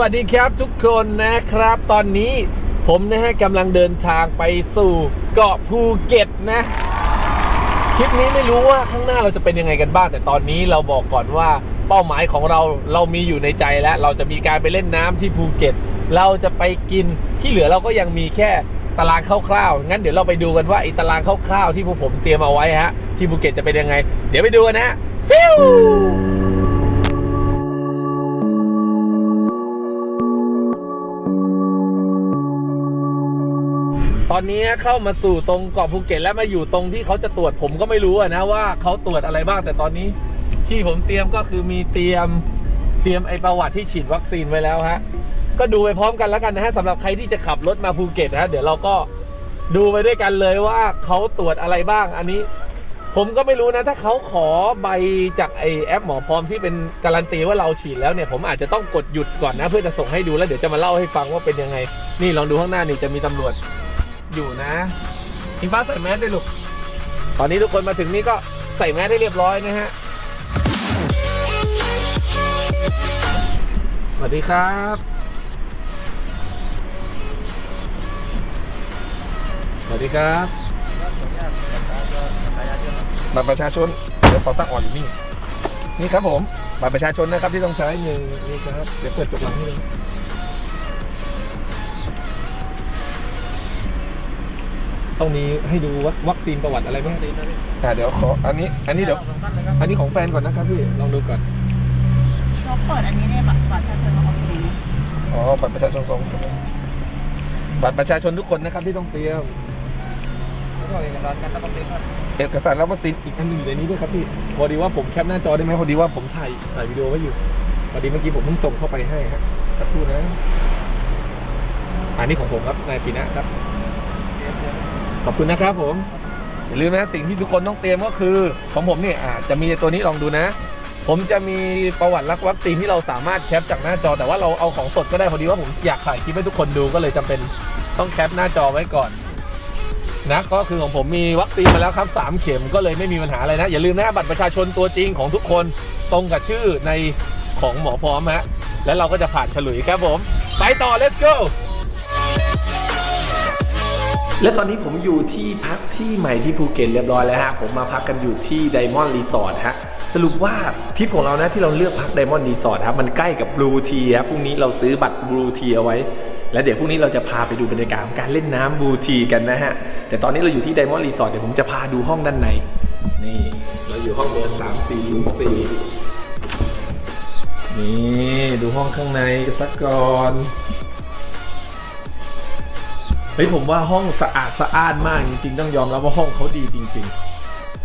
สวัสดีครับทุกคนนะครับ ตอนนี้ผมนะฮะกำลังเดินทางไปสู่เกาะภูเก็ตนะ คลิปนี้ไม่รู้ว่าข้างหน้าเราจะเป็นยังไงกันบ้าง แต่ตอนนี้เราบอกก่อนว่าเป้าหมายของเราเรามีอยู่ในใจแล้ว เราจะมีการไปเล่นน้ำที่ภูเก็ต เราจะไปกินที่เหลือเราก็ยังมีแค่ตารางคร่าวๆ งั้นเดี๋ยวเราไปดูกันว่าไอ้ตารางคร่าวๆ ที่พวกผมเตรียมเอาไว้ฮะ ที่ภูเก็ตจะเป็นยังไง เดี๋ยวไปดูกันนะฮะฟิว ตอนนี้เข้ามาสู่ตรงเกาะภูเก็ตแล้วมาอยู่ตรงที่เขาจะตรวจผมก็ไม่รู้นะว่าเขาตรวจอะไรบ้างแต่ตอนนี้ที่ผมเตรียมก็คือมีเตรียมเตรียมไอประวัติที่ฉีดวัคซีนไว้แล้วฮะก็ดูไปพร้อมกันแล้วกันนะฮะสำหรับใครที่จะขับรถมาภูเก็ตนะฮะเดี๋ยวเราก็ดูไปด้วยกันเลยว่าเขาตรวจอะไรบ้าง อันนี้ ผมก็ไม่รู้นะ ถ้าเขาขอใบจากไอแอปหมอพร้อมที่เป็นการันตีว่าเราฉีดแล้วเนี่ย ผมอาจจะต้องกดหยุดก่อนนะ เพื่อจะส่งให้ดูแล้วเดี๋ยวจะมาเล่าให้ฟังว่าเป็นยังไง นี่ลองดูข้างหน้านี่จะมีตำรวจ อยู่นะอิงฟ้าใส่แมสด้วยลูก ตอนนี้ทุกคนมาถึงนี่ก็ใส่แมสให้เรียบร้อยนะฮะ สวัสดีครับ สวัสดีครับบัตรประชาชน เดี๋ยวขอตั้งอ่อนอยู่นี่ นี่ครับผม บัตรประชาชนนะครับที่ต้องใช้หนึ่งนี่ครับ เดี๋ยวเปิดจุกหลังให้เล ต้องมีให้ดูวัควัคซีนประวัติอะไรไหมอ่าเดี๋ยวขออันนี้อันนี้เดี๋ยวอันนี้ของแฟนก่อนนะครับพี่ลองดูก่อนเขาเปิดอันนี้ในบัตรประชาชนของคุณอ๋อบัตรประชาชนสองบัตรประชาชนทุกคนนะครับที่ต้องเตรียมแล้วก็เอกสารการรับวัคซีนครับเอกสารรับวัคซีนอีกอันหนึงอยู่ในนี้ด้วยครับพี่พอดีว่าผมแคปหน้าจอได้ไหมพอดีว่าผมถ่ายถ่ายวิดีโอไว้อยู่พอดีเมื่อกี้ผมเพิ่งส่งเข้าไปให้ฮะสักครู่นะอันนี้ของผมครับนายปีนะครับ ขอบคุณนะครับผม อย่าลืมนะสิ่งที่ทุกคนต้องเตรียมก็คือ ของผมเนี่ยอาจะมีตัวนี้ลองดูนะ ผมจะมีประวัติรักวัคซีนที่เราสามารถแคปจากหน้าจอ แต่ว่าเราเอาของสดก็ได้พอดีว่าผมอยากถ่ายคลิปให้ทุกคนดูก็เลยจำเป็นต้องแคปหน้าจอไว้ก่อนนะก็คือของผมมีวัคซีนมาแล้วครับ3เข็มก็เลยไม่มีปัญหาอะไรนะ อย่าลืมนะบัตรประชาชนตัวจริงของทุกคนตรงกับชื่อในของหมอพร้อมฮะแล้วเราก็จะผ่านฉลุยครับผม ไปต่อ let's go และตอนนี้ผมอยู่ที่พักที่ใหม่ที่ภูเก็ตเรียบร้อยแล้วฮะ ผมมาพักกันอยู่ที่ไดมอนด์รีสอร์ทฮะ สรุปว่าทริปของเรานะที่เราเลือกพักไดมอนด์รีสอร์ทครับมันใกล้กับบลูทีครับพรุ่งนี้เราซื้อบัตรบลูทีเอาไว้ แล้วเดี๋ยวพรุ่งนี้เราจะพาไปดูบรรยากาศการเล่นน้ำบลูทีกันนะฮะ แต่ตอนนี้เราอยู่ที่ไดมอนด์รีสอร์ทเดี๋ยวผมจะพาดูห้องด้านใน นี่ เราอยู่ห้องเบอร์สามสี่ศูนย์สี่นี่ดูห้องข้างในกันสักก่อน เฮ้ยผมว่าห้องสะอาดสะอ้านมากจริงๆ ต้องยอมรับว่าห้องเขาดีจริง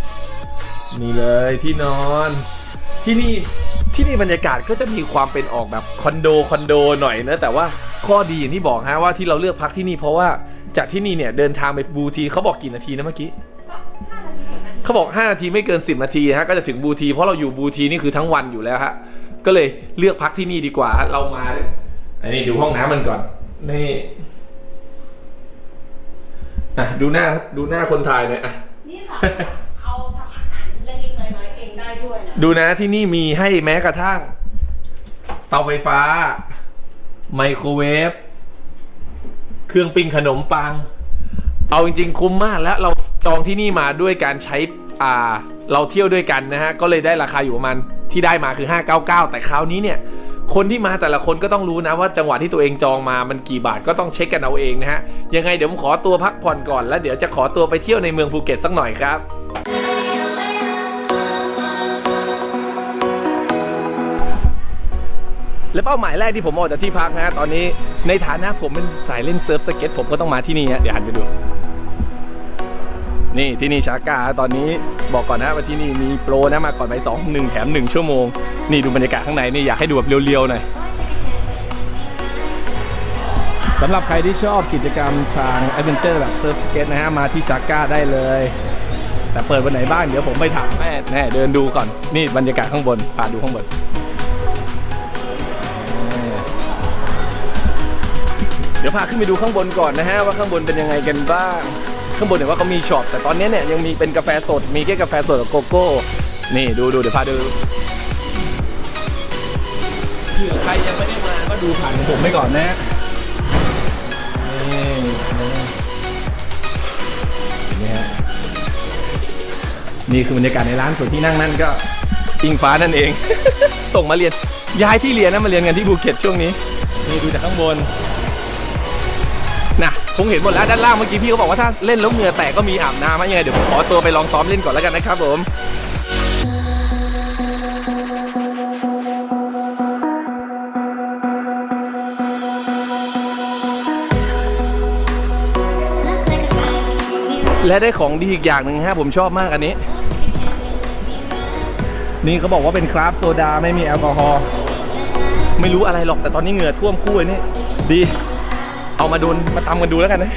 ๆ นี่เลยที่นอน ที่นี่ที่นี่บรรยากาศก็จะมีความเป็นออกแบบคอนโดคอนโดหน่อยนะแต่ว่าข้อดีอย่างที่บอกฮะว่าที่เราเลือกพักที่นี่เพราะว่าจากที่นี่เนี่ยเดินทางไปบูทีเขาบอกกี่นาทีนะเมื่อกี้เขาบอก 5 นาทีไม่เกิน 10 นาทีฮะก็จะถึงบูที เพราะเราอยู่บูทีนี่คือทั้งวันอยู่แล้วฮะก็เลยเลือกพักที่นี่ดีกว่าเรามาอันนี้ดูห้องน้ำมันก่อนนี่ อะดูหน้าดูหน้าคนถ่ายหน่อยอะ นี่ค่ะ เอาทำอาหารเล็กๆน้อยๆเองได้ด้วยนะ ดูนะที่นี่มีให้แม้กระทั่ง เตาไฟฟ้า ไมโครเวฟเครื่องปิ้งขนมปัง เอาจริง ๆ คุ้มมากแล้วเราจองที่นี่มาด้วยการใช้อ่าเราเที่ยวด้วยกันนะฮะ ก็เลยได้ราคาอยู่ประมาณที่ได้มาคือ 599 แต่คราวนี้เนี่ย คนที่มาแต่ละคนก็ต้องรู้นะว่าจังหวะที่ตัวเองจองมามันกี่บาทก็ต้องเช็คกันเอาเองนะฮะ ยังไงเดี๋ยวผมขอตัวพักผ่อนก่อนแล้วเดี๋ยวจะขอตัวไปเที่ยวในเมืองภูเก็ตสักหน่อยครับและเป้าหมายแรกที่ผมออกจากที่พักนะตอนนี้ในฐานะผมเป็นสายเล่นเซิร์ฟสเก็ตผมก็ต้องมาที่นี่ฮะเดี๋ยวหันไปดู นี่ที่นี่ชาก้าตอนนี้บอกก่อนนะว่าที่นี่มีโปรนะมาก่อนไป2 1แถม1ชั่วโมง นี่ดูบรรยากาศข้างในนี่อยากให้ดูแบบเรียวๆหน่อยสำหรับใครที่ชอบกิจกรรมทางแอดเวนเจอร์แบบเซิร์ฟสเก็ตนะฮะ มาที่ชาก้าได้เลย แต่เปิดวันไหนบ้างเดี๋ยวผมไปถามแม่แน่เดินดูก่อน นี่บรรยากาศข้างบนพาดูข้างบนเดี๋ยวพาขึ้นไปดูข้างบนก่อนนะฮะ ว่าข้างบนเป็นยังไงกันบ้าง ข้างบนเนี่ยว่าเขามีช็อปแต่ตอนนี้เนี่ยยังมีเป็นกาแฟสดมีแค่กาแฟสดกับโกโก้ นี่ดูดูเดี๋ยวพาดู เผื่อใครยังไม่ได้มาก็ดูผ่านของผมไปก่อนนะนี่นี่ฮะนี่คือบรรยากาศในร้านส่วนที่นั่งนั่นก็อิงฟ้านั่นเอง ส่งมาเรียนย้ายที่เรียนนะมาเรียนกันที่ภูเก็ตช่วงนี้ นี่ดูจากข้างบนนะคงเห็นหมดแล้วด้านล่างเมื่อกี้พี่เขาบอกว่าถ้าเล่นแล้วเหงื่อแตกก็มีอาบน้ำอะยังไงเดี๋ยวผมขอตัวไปลองซ้อมเล่นก่อนแล้วกันนะครับผม และได้ของดีอีกอย่างหนึ่งฮะผมชอบมากอันนี้ นี่เขาบอกว่าเป็นคราฟโซดาไม่มีแอลกอฮอล์ไม่รู้อะไรหรอกแต่ตอนนี้เหงื่อท่วมคู่นี่ดี เอามาดูมาตำกันดูแล้วกันนะ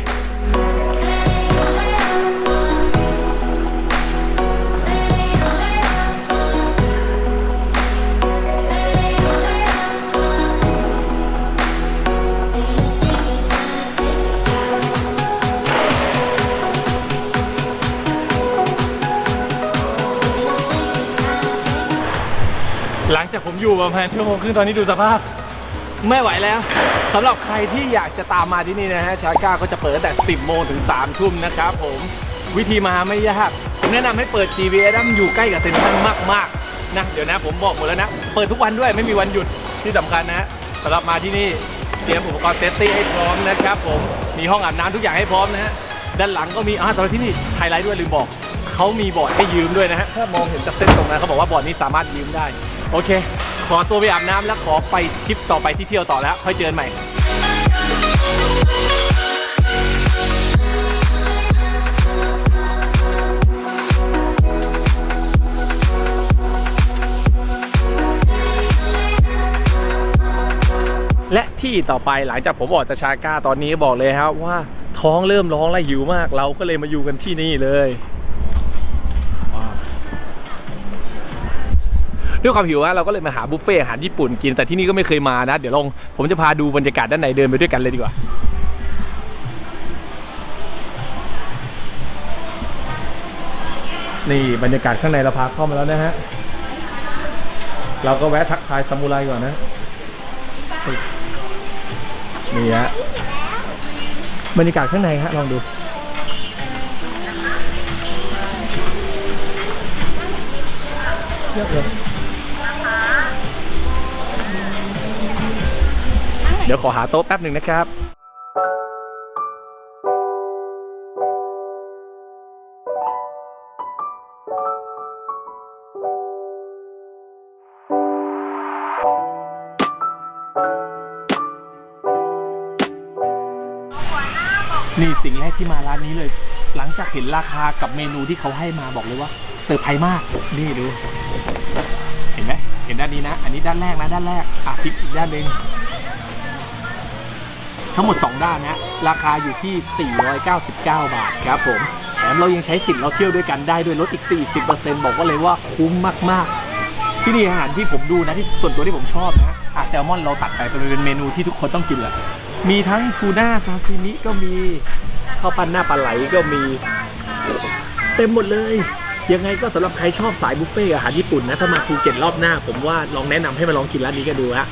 อยู่ประมาณชั่วโมงครึ่งตอนนี้ดูสภาพ ไม่ไหวแล้วสำหรับใครที่อยากจะตามมาที่นี่นะฮะชาก้าก็จะเปิดตั้งแต่ 10 โมงถึง 3 ทุ่มนะครับผมวิธีมาไม่ยากผมแนะนำให้เปิด GPS นะมันอยู่ใกล้กับเซ็นทรัลมากๆนะเดี๋ยวนะผมบอกหมดแล้วนะ เปิดทุกวันด้วยไม่มีวันหยุดที่สำคัญนะสำหรับมาที่นี่เตรียมอุปกรณ์เซฟตี้ให้พร้อมนะครับผมมีห้องอาบน้ำทุกอย่างให้พร้อมนะฮะด้านหลังก็มีอ่าสำหรับที่นี่ไฮไลท์ด้วยลืมบอกเขามีบอร์ดให้ยืมด้วยนะฮะถ้ามองเห็นจากเส้นตรงนั้นเขาบอกว่าบอร์ดนี้สามารถยืมได้ โอเค ขอตัวไปอาบน้ำแล้วขอไปทริปต่อไปที่เที่ยวต่อแล้ว ค่อยเจอกันใหม่และที่ต่อไปหลังจากผมออกจากชาก้าตอนนี้บอกเลยครับว่าท้องเริ่มร้องและหิวมาก เราก็เลยมาอยู่กันที่นี่เลย ด้วยความหิวอะเราก็เลยมาหาบุฟเฟ่อาหารญี่ปุ่นกินแต่ที่นี่ก็ไม่เคยมานะ เดี๋ยวลองผมจะพาดูบรรยากาศด้านในเดินไปด้วยกันเลยดีกว่านี่บรรยากาศข้างในเราพาเข้ามาแล้วนะฮะ เราก็แวะทักทายซามูไรก่อนนะ นี่ฮะ บรรยากาศข้างในฮะลองดู เยอะเลย เดี๋ยวขอหาโต๊ะแป๊บหนึ่งนะครับ นี่สิ่งแรกที่มาร้านนี้เลย หลังจากเห็นราคากับเมนูที่เขาให้มาบอกเลยว่าเซอร์ไพรส์มาก นี่ดู เห็นไหมเห็นด้านนี้นะ อันนี้ด้านแรกนะด้านแรก อะพลิกอีกด้านหนึ่ง ทั้งหมด 2 ด้านนะ ราคาอยู่ที่ 499 บาทครับผมแถมเรายังใช้สิทธิ์เราเที่ยวด้วยกันได้ด้วยลดอีก 40%บอกว่าเลยว่าคุ้มมากๆ ที่นี่อาหารที่ผมดูนะที่ส่วนตัวที่ผมชอบนะอะแซลมอนเราตัดไปเป็นเมนูที่ทุกคนต้องกินแหละมีทั้งทูน่าซาซิมิก็มีข้าวปั้นหน้าปลาไหลก็มี เต็มหมดเลย ยังไงก็สำหรับใครชอบสายบุฟเฟ่อาหารญี่ปุ่นนะถ้ามาภูเก็ตรอบหน้า ผมว่าลองแนะนำให้มาลองกินร้านนี้กันดูฮะ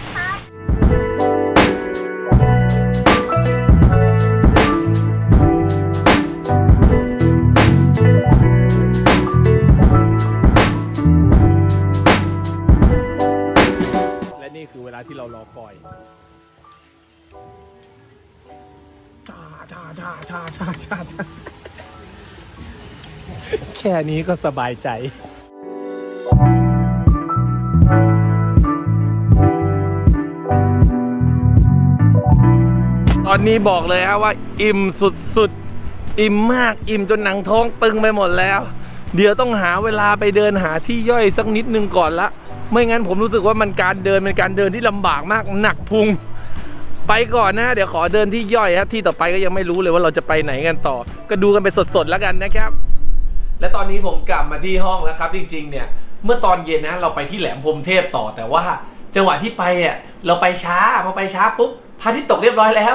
นี้ก็สบายใจตอนนี้บอกเลยฮะว่าอิ่มสุดๆ อิ่มมากอิ่มจนหนังท้องตึงไปหมดแล้ว เดี๋ยวต้องหาเวลาไปเดินหาที่ย่อยสักนิดนึงก่อนละ ไม่งั้นผมรู้สึกว่ามันการเดินเป็นการเดินที่ลำบากมากหนักพุง ไปก่อนนะ เดี๋ยวขอเดินที่ย่อยฮะที่ต่อไปก็ยังไม่รู้เลยว่าเราจะไปไหนกันต่อ ก็ดูกันไปสดๆแล้วกันนะครับ และตอนนี้ผมกลับมาที่ห้องแล้วครับ จริง ๆ เนี่ย เมื่อตอนเย็นนะเราไปที่แหลมพรมเทพต่อแต่ว่า จังหวะที่ไปอะเราไปช้าพอไปช้าปุ๊บพระอาทิตย์ตกเรียบร้อยแล้ว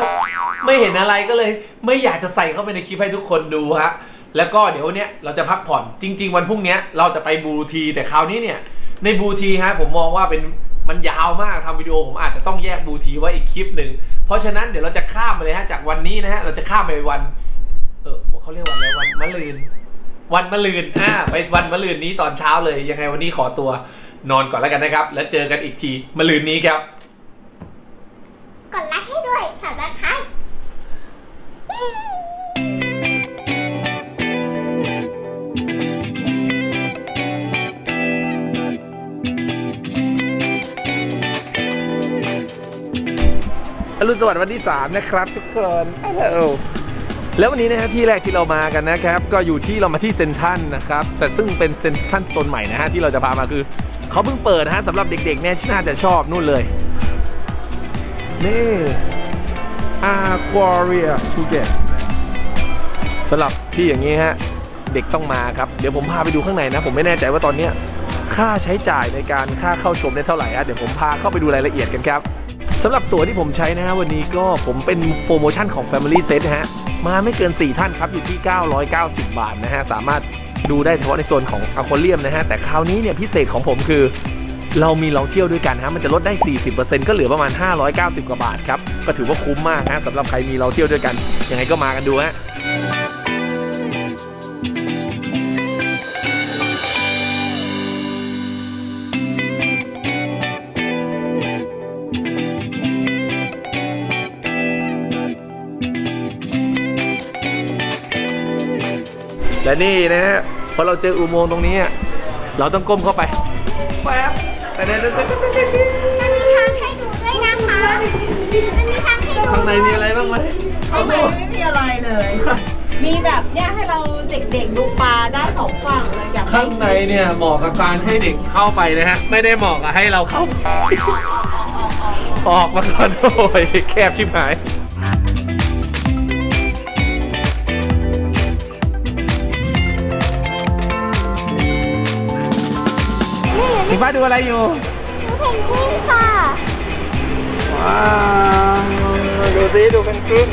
ไม่เห็นอะไรก็เลย ไม่อยากจะใส่เข้าไปในคลิปให้ทุกคนดูฮะแล้วก็เดี๋ยวเนี้ยเราจะพักผ่อนจริง ๆ วันพรุ่งเนี้ยเราจะไปบูที แต่คราวนี้เนี่ยในบูทีฮะผมมองว่าเป็นมันยาวมากทำวิดีโอผมอาจจะต้องแยกบูทีไว้อีกคลิปหนึ่งเพราะฉะนั้นเดี๋ยวเราจะข้ามไปเลยฮะจากวันนี้นะฮะเราจะข้ามไปวัน เออเขาเรียกวันอะไรวันมะรืน วันมะรืนอ่าไปวันมะรืนนี้ตอนเช้าเลย ยังไงวันนี้ขอตัวนอนก่อนแล้วกันนะครับ แล้วเจอกันอีกทีมะรืนนี้ครับ กดไลค์ให้ด้วยค่ะนะคะอรุณสวัสดิ์วันที่ 3 นะครับทุกคนฮัลโหล แล้ววันนี้นะฮะที่แรกที่เรามากันนะครับก็อยู่ที่เรามาที่เซนทรันนะครับแต่ซึ่งเป็นเซนทรันโซนใหม่นะฮะที่เราจะพามาคือเขาเพิ่งเปิดนะฮะสำหรับเด็กๆเนี่ยน่าจะชอบนู่นเลยนี่อาควาเรียภูเก็ตสำหรับที่อย่างนี้ฮะเด็กต้องมาครับ เดี๋ยวผมพาไปดูข้างในนะ ผมไม่แน่ใจว่าตอนเนี้ยค่าใช้จ่ายในการค่าเข้าชมได้เท่าไหร่ฮะเดี๋ยวผมพาเข้าไปดูรายละเอียดกันครับ สำหรับตั๋วที่ผมใช้นะฮะวันนี้ก็ผมเป็นโปรโมชั่นของ Family Set นะฮะ มาไม่เกิน 4 ท่านครับอยู่ที่ 990 บาทนะฮะ สามารถดูได้เฉพาะในโซนของอควาเรียมนะฮะ แต่คราวนี้เนี่ยพิเศษของผมคือ เรามีเราเที่ยวด้วยกันฮะ มันจะลดได้ 40%ก็เหลือประมาณ 590 กว่าบาทครับ ก็ถือว่าคุ้มมากฮะสำหรับใครมีเราเที่ยวด้วยกันยังไงก็มากันดูฮะ และนี่นะฮะพอเราเจออุโมงค์ตรงนี้ เราต้องก้มเข้าไปแป๊บแต่เดี๋ยวมันมีทางให้ดูด้วยนะคะ มันมีทางให้ดูข้างในมีอะไรบ้างไหมข้างในไม่มีอะไรเลยมีแบบเนี่ยให้เราเด็กๆดูปลาได้สองฝั่งเลยอยากข้างในเนี่ยเหมาะกับการให้เด็กเข้าไปนะฮะ ไม่ได้เหมาะกับให้เราเข้า ออกมาก่อนโอ้ยแคบชิบหาย ฟ้าดูอะไรอยู่เพนกวินค่ะ ว้าวดูสิดูเป็นกึ้ง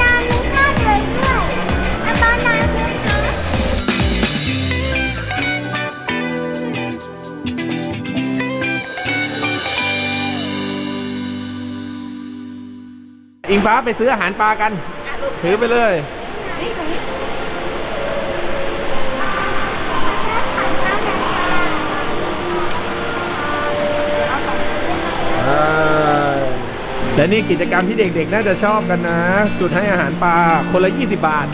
น้ำมีค่าเดือนด้วยเอาตอนน้ำด้วยนะอิงฟ้าไปซื้ออาหารปลากัน ถือไปเลย และนี่กิจกรรมที่เด็กๆ น่าจะชอบกันนะ จุดให้อาหารปลาคนละ 20 บาท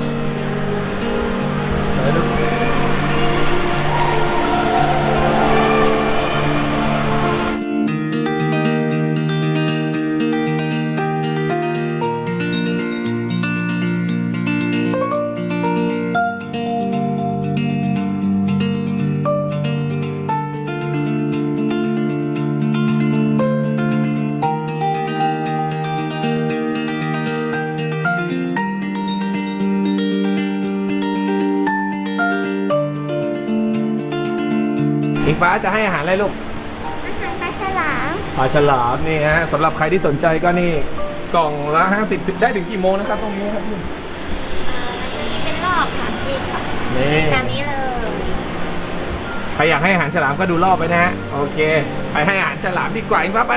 ฟ้าจะให้อาหารอะไรลูก อาหารปลาฉลามปลาฉลามนี่ฮะสำหรับใครที่สนใจก็นี่กล่องละ50ถึงได้ถึงกี่โมงนะครับตรงนี้ครับพี่เป็นรอบค่ะนี่ค่ะนี่แบบนี้เลย ใครอยากให้อาหารฉลามก็ดูรอบไปนะฮะโอเค ไปให้อาหารฉลามดีกว่าอิงฟ้าไป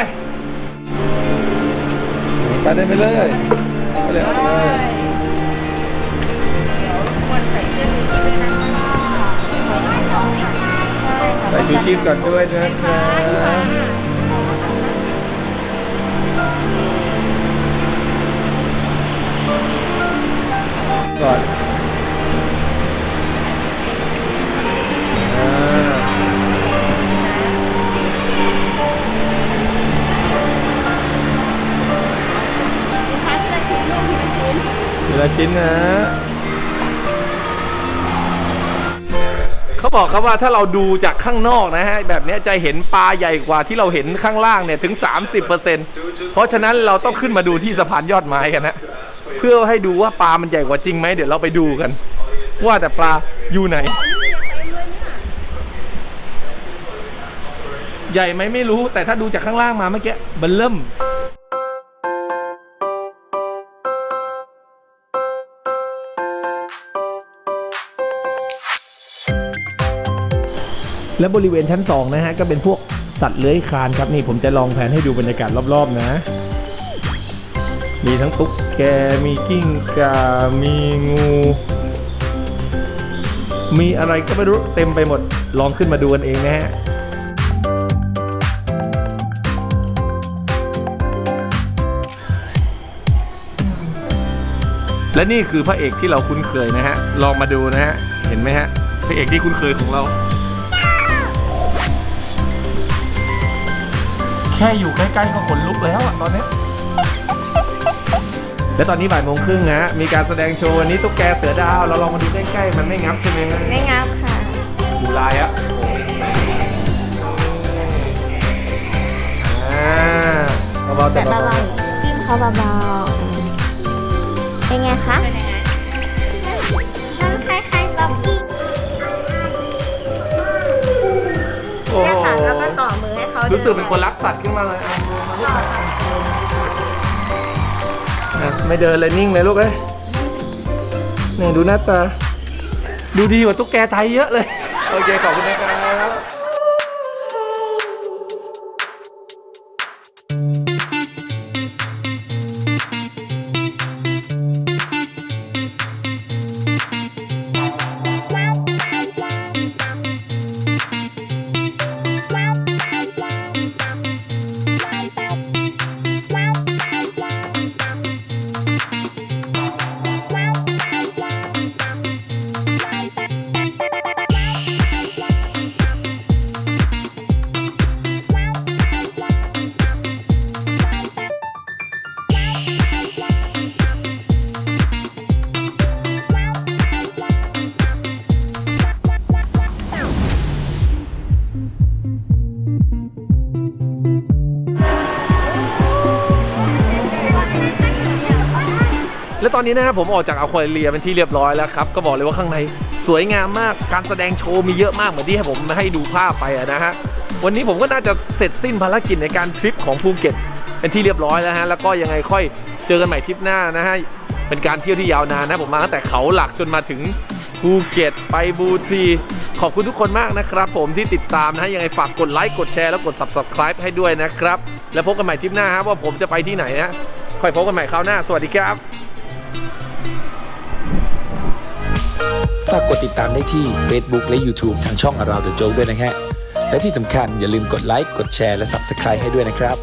ไปได้ไปเลยไปเลย ใส่ชูชีพก่อนด้วยนะครับก่อนอ่านะคะที่เราชิ้นลูกที่เป็นชิ้นทีละชิ้นนะ เขาบอกครับว่าถ้าเราดูจากข้างนอกนะฮะแบบนี้จะเห็นปลาใหญ่กว่าที่เราเห็นข้างล่างเนี่ยถึง 30%เพราะฉะนั้นเราต้องขึ้นมาดูที่สะพานยอดไม้กันนะเพื่อให้ดูว่าปลามันใหญ่กว่าจริงไหมเดี๋ยวเราไปดูกัน ว่าแต่ปลาอยู่ไหน ใหญ่ไหมไม่รู้แต่ถ้าดูจากข้างล่างมาเมื่อกี้บันเริ่ม และบริเวณชั้น2นะฮะก็เป็นพวกสัตว์เลื้อยคลานครับนี่ผมจะลองแผนให้ดูบรรยากาศรอบๆนะ มีทั้งตุ๊กแกมีกิ้งก่ามีงู มีอะไรก็ไม่รู้เต็มไปหมดลองขึ้นมาดูกันเองนะฮะและนี่คือพระเอกที่เราคุ้นเคยนะฮะ ลองมาดูนะฮะ เห็นไหมฮะ พระเอกที่คุ้นเคยของเรา ค่อยู่ใกล้ๆก็ขนลุกแล้วอะตอนนี้ และตอนนี้บ่ายโมงครึ่งนะฮะมีการแสดงโชว์วันนี้ตุ๊กแกเสือดาว เราลองมาดูใกล้ๆ มันไม่งับใช่ไหมฮะไม่งับค่ะดูลายอะอ่าเบาๆแต่แต่เบาเบาๆจิ้มเขาเบาๆเป็นไงคะเป็นยังไงมันคล้ายๆบ๊อบบี้ๆโอ้เนี่ยโหค่ะแล้วก็ต่อมือให้เขา รู้สึกเป็นคนรักสัตว์ขึ้นมาเลยอะอะไม่เดินเลยนิ่งเลยลูกเอ้ยนี่ดูหน้าตา ดูดีกว่าตุ๊กแกไทยเยอะเลย โอเค ขอบคุณนะครับ ตอนนี้นะครับผมออกจากอควาเรียเป็นที่เรียบร้อยแล้วครับ ก็บอกเลยว่าข้างในสวยงามมาก การแสดงโชว์มีเยอะมากเหมือนที่ให้ผมให้ดูภาพไปนะฮะ วันนี้ผมก็น่าจะเสร็จสิ้นภารกิจในการทริปของภูเก็ตเป็นที่เรียบร้อยแล้วฮะ แล้วก็ยังไงค่อยเจอกันใหม่ทริปหน้านะฮะ เป็นการเที่ยวที่ยาวนานนะผมมาตั้งแต่เขาหลักจนมาถึงภูเก็ตไปบูทีขอบคุณทุกคนมากนะครับ ผมที่ติดตามนะฮะยังไงฝากกดไลค์กดแชร์แล้วกด subscribe ให้ด้วยนะครับ แล้วพบกันใหม่ทริปหน้าฮะว่าผมจะไปที่ไหนนะค่อยพบกันใหม่คราวหน้า สวัสดีครับ ฝากกดติดตามได้ที่ Facebook และ YouTube ทางช่อง Around the Joke ด้วยนะฮะ และที่สำคัญอย่าลืมกดไลค์ กดแชร์ และ Subscribe ให้ด้วยนะครับ